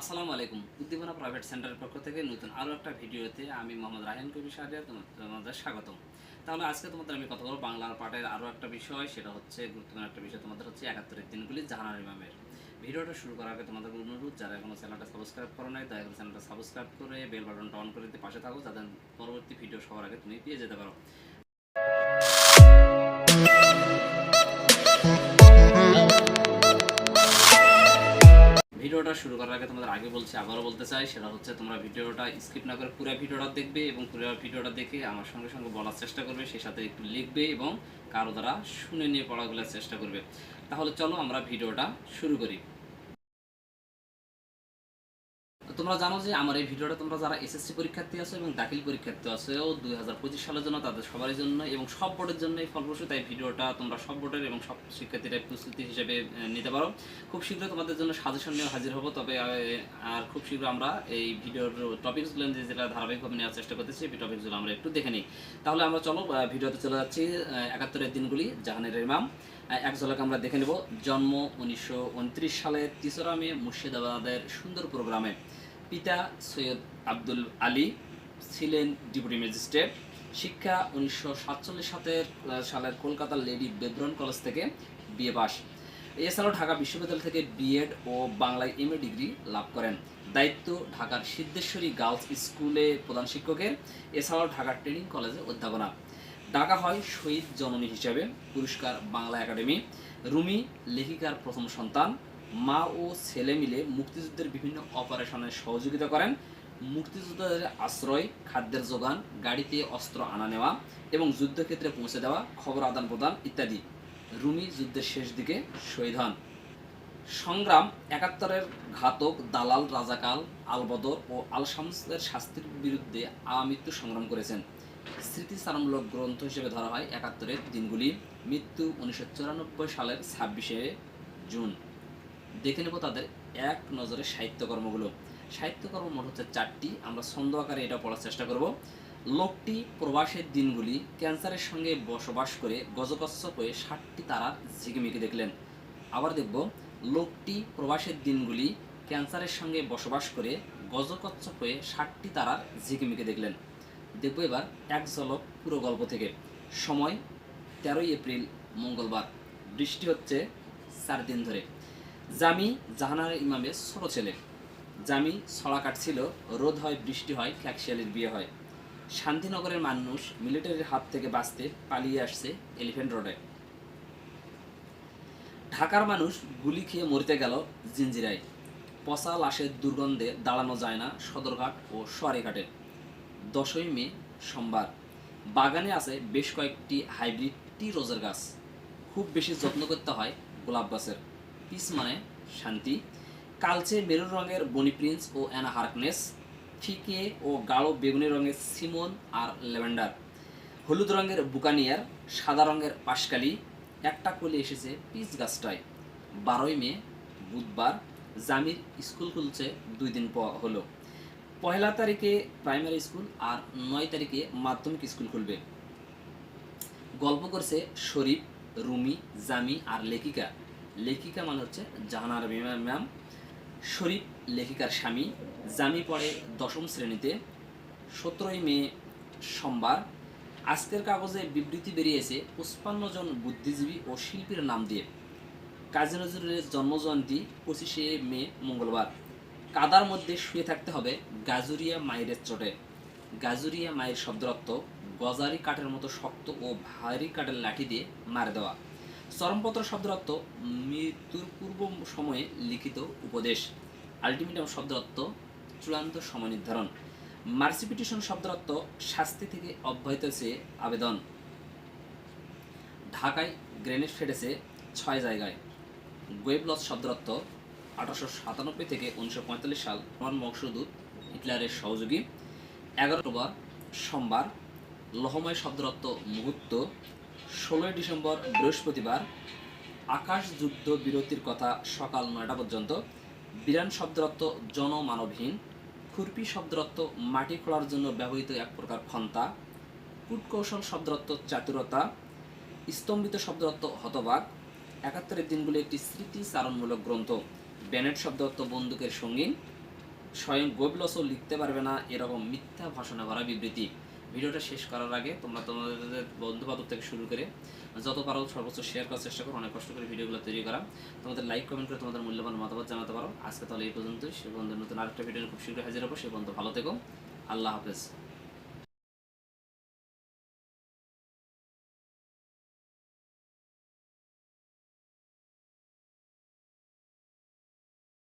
আসসালামু আলাইকুম। উদ্দীপনা প্রাইভেট সেন্টারের পক্ষ থেকে নতুন আরও একটা ভিডিওতে আমি মোহাম্মদ রাহিন কবি সাহায্য তোমাদের স্বাগতম। তাহলে আজকে তোমাদের আমি কথা বলব বাংলার পাঠের আরও একটা বিষয়, সেটা হচ্ছে গুরুত্বপূর্ণ একটা বিষয় তোমাদের হচ্ছে একাত্তরের দিনগুলি জাহানার ইমামের। ভিডিওটা শুরু করার আগে তোমাদের অনুরোধ, যারা এখনও চ্যানেলটা সাবস্ক্রাইব করো নাই, দয়া করে চ্যানেলটা সাবস্ক্রাইব করে বেল বাটনটা অন করে দিতে পাশে থাকো, যাতে পরবর্তী ভিডিও সবার আগে তুমি পেয়ে যেতে পারো। ভিডিওটা শুরু করার আগে তোমাদের আগে বলছি, আবারও বলতে চাই, সেটা হচ্ছে তোমরা ভিডিওটা স্কিপ না করে পুরো ভিডিওটা দেখবে এবং পুরো ভিডিওটা দেখে আমার সঙ্গে সঙ্গে বলার চেষ্টা করবে, সেই সাথে একটু লিখবে এবং কারও দ্বারা শুনে নিয়ে পড়াগুলোর চেষ্টা করবে। তাহলে চলো আমরা ভিডিওটা শুরু করি। তোমরা জানো যে আমার এই ভিডিওটা তোমরা যারা এসএসসি পরীক্ষার্থী আছো এবং দাখিল পরীক্ষার্থী আছো দুই হাজার পঁচিশ সালের জন্য তাদের সবার জন্য এবং সব বোর্ডের জন্য এই ফলপ্রসূ, তাই ভিডিওটা তোমরা সব বোর্ডের এবং সব শিক্ষার্থীরা প্রস্তুতি হিসেবে নিতে পারো। খুব শীঘ্র তোমাদের জন্য সাজেশন নিয়ে হাজির হব, তবে আর খুব শীঘ্র আমরা এই ভিডিওর টপিকসগুলো যে যেটা ধারাবাহিকভাবে নেওয়ার চেষ্টা করতেছি এই টপিকসগুলো আমরা একটু দেখে নিই। তাহলে আমরা চলো ভিডিওতে চলে যাচ্ছি একাত্তরের দিনগুলি, জাহানের ইমাম। এক ঝলক আমরা দেখে নেব, জন্ম উনিশশো সালের তেসরা মে মুর্শিদাবাদের সুন্দর প্রোগ্রামে পিতা সৈয়দ আব্দুল আলী ছিলেন ডিপুটি ম্যাজিস্ট্রেট। শিক্ষা উনিশশো সাতচল্লিশ সালের সালের কলকাতার লেডি বেব্রন কলেজ থেকে বিএ পাস। এছাড়াও ঢাকা বিশ্ববিদ্যালয় থেকে বিএড ও বাংলায় এমএ ডিগ্রি লাভ করেন। দায়িত্ব ঢাকার সিদ্ধেশ্বরী গার্লস স্কুলে প্রধান শিক্ষকের, এছাড়াও ঢাকার ট্রেনিং কলেজে অধ্যাপনা। ডাকা হয় শহীদ জননী হিসেবে পুরস্কার বাংলা একাডেমি। রুমি লেখিকার প্রথম সন্তান। মা ও ছেলে মিলে মুক্তিযুদ্ধের বিভিন্ন অপারেশনে সহযোগিতা করেন। মুক্তিযোদ্ধাদের আশ্রয়, খাদ্যের যোগান, গাড়িতে অস্ত্র আনা নেওয়া এবং যুদ্ধক্ষেত্রে পৌঁছে দেওয়া, খবর আদান প্রদান ইত্যাদি। রুমি যুদ্ধের শেষ দিকে শহীদ হন। সংগ্রাম, একাত্তরের ঘাতক দালাল রাজাকাল, আলবদর ও আল শামসের শাস্তির বিরুদ্ধে আমৃত্যু সংগ্রাম করেছেন। স্মৃতিচারণমূলক গ্রন্থ হিসেবে ধরা হয় একাত্তরের দিনগুলি, মৃত্যু উনিশশো চুরানব্বই সালের ছাব্বিশে জুন। দেখে নেব তাদের এক নজরে সাহিত্যকর্মগুলো। সাহিত্যকর্ম মোট হচ্ছে চারটি। আমরা ছন্দ আকারে এটা পড়ার চেষ্টা করব। লোকটি প্রবাসের দিনগুলি ক্যান্সারের সঙ্গে বসবাস করে গজকচ্ছপ হয়ে ষাটটি তারার ঝিকিমিকি দেখলেন। আবার দেখব, লোকটি প্রবাসের দিনগুলি ক্যান্সারের সঙ্গে বসবাস করে গজকচ্ছপ হয়ে ষাটটি তারার ঝিকিমিকি দেখলেন। দেখব এবার এক ঝলক পুরো গল্প থেকে। সময় তেরোই এপ্রিল, মঙ্গলবার। বৃষ্টি হচ্ছে চার দিন ধরে। জামি জাহানার ইমামের ছোট ছেলে। জামি ছড়া কাটছিল, রোদ হয়, বৃষ্টি হয় খ্যাকশিয়ালির বিয়ে হয়। শান্তিনগরের মানুষ মিলিটারির হাত থেকে বাঁচতে পালিয়ে আসছে এলিফ্যান্ট রোডে। ঢাকার মানুষ গুলি খেয়ে মরতে গেল জিঞ্জিরায় পচা লাশের দুর্গন্ধে দাঁড়ানো যায় না সদরঘাট ও সোয়ারিঘাটে। দশই মে, সোমবার। বাগানে আছে বেশ কয়েকটি হাইব্রিড টি রোজের গাছ। খুব বেশি যত্ন করতে হয় গোলাপ গাছের। পিস মানে শান্তি, কালচে মেরুন রঙের বনি প্রিন্স ও অ্যানা হার্কনেস, ফিকে ও গাঢ় বেগুনি রঙের সিমন আর ল্যাভেন্ডার। হলুদ রঙের বুকানিয়ার, সাদা রঙের পাশকালি, একটা কলি এসেছে পিস গাছটায়। বারোই মে, বুধবার, জামির স্কুল খুলছে দুই দিন হলো। পহেলা তারিখে প্রাইমারি স্কুল আর নয় তারিখে মাধ্যমিক স্কুল খুলবে। গল্প করছে শরীফ, রুমি, জামি আর লেখিকা। লেখিকা মানে হচ্ছে জাহানার ম্যাম। শরীফ লেখিকার স্বামী। জামি পড়ে দশম শ্রেণীতে। সতেরোই মে সোমবার। আজকের কাগজে বিবৃতি বেরিয়েছে পঁচপান্ন জন বুদ্ধিজীবী ও শিল্পীর নাম দিয়ে। কাজী নজরুলের জন্মজয়ন্তী পঁচিশে মে মঙ্গলবার। কাদার মধ্যে শুয়ে থাকতে হবে গাজুরিয়া মায়ের চোটে। গাজুরিয়া মায়ের শব্দরত্ব গজারি কাঠের মতো শক্ত ও ভারী কাঠের লাঠি দিয়ে মারে দেওয়া। চরমপত্র শব্দরত্ব মৃত্যুর পূর্ব সময়ে লিখিত উপদেশ। আলটিমেটাম শব্দরত্ব চূড়ান্ত সময় নির্ধারণ। মার্সিপিটিশন শব্দরত্ব শাস্তি থেকে অব্যাহত চেয়ে আবেদন। ঢাকায় গ্রেনেড ফেটেছে ছয় জায়গায়। গোয়েবলস শব্দরত্ব আঠারোশো সাতানব্বই থেকে উনিশশো পঁয়তাল্লিশ সাল রন বংশদূত হিটলারের সহযোগী। এগারো সোমবার, লহময় শব্দরত্ব মুহূর্ত ষোলোই ডিসেম্বর, বৃহস্পতিবার আকাশ যুদ্ধ বিরতির কথা সকাল নয়টা পর্যন্ত। বিরান শব্দরত্ব জনমানবহীন, খুরপি শব্দরত্ব মাটি খোলার জন্য ব্যবহৃত এক প্রকার ক্ষন্তা, কূটকৌশল শব্দরত্ব চাতুরতা, স্তম্ভিত শব্দরত্ব হতবাক, একাত্তরের দিনগুলি একটি স্মৃতিচারণমূলক গ্রন্থ। ব্যানেট শব্দরত্ব বন্দুকের সঙ্গীন, স্বয়ং গোবলসও লিখতে পারবে না এরকম মিথ্যা ভাষণে ভরা বিবৃতি। ভিডিওটা শেষ করার আগে তোমরা তোমাদের বন্ধু বান্ধব থেকে শুরু করে যত পারো সর্বোচ্চ শেয়ার করার চেষ্টা করো, অনেক কষ্ট করে ভিডিওগুলো তৈরি করা। তোমাদের লাইক কমেন্ট করে তোমাদের মূল্যবান মতামত জানাতে পারো। আজকে তাহলে এই পর্যন্তই। সে বন্ধু নতুন আরেকটা ভিডিও খুব শীঘ্রই হাজির হব। সে বন্ধু ভালো থেকো। আল্লাহ হাফেজ।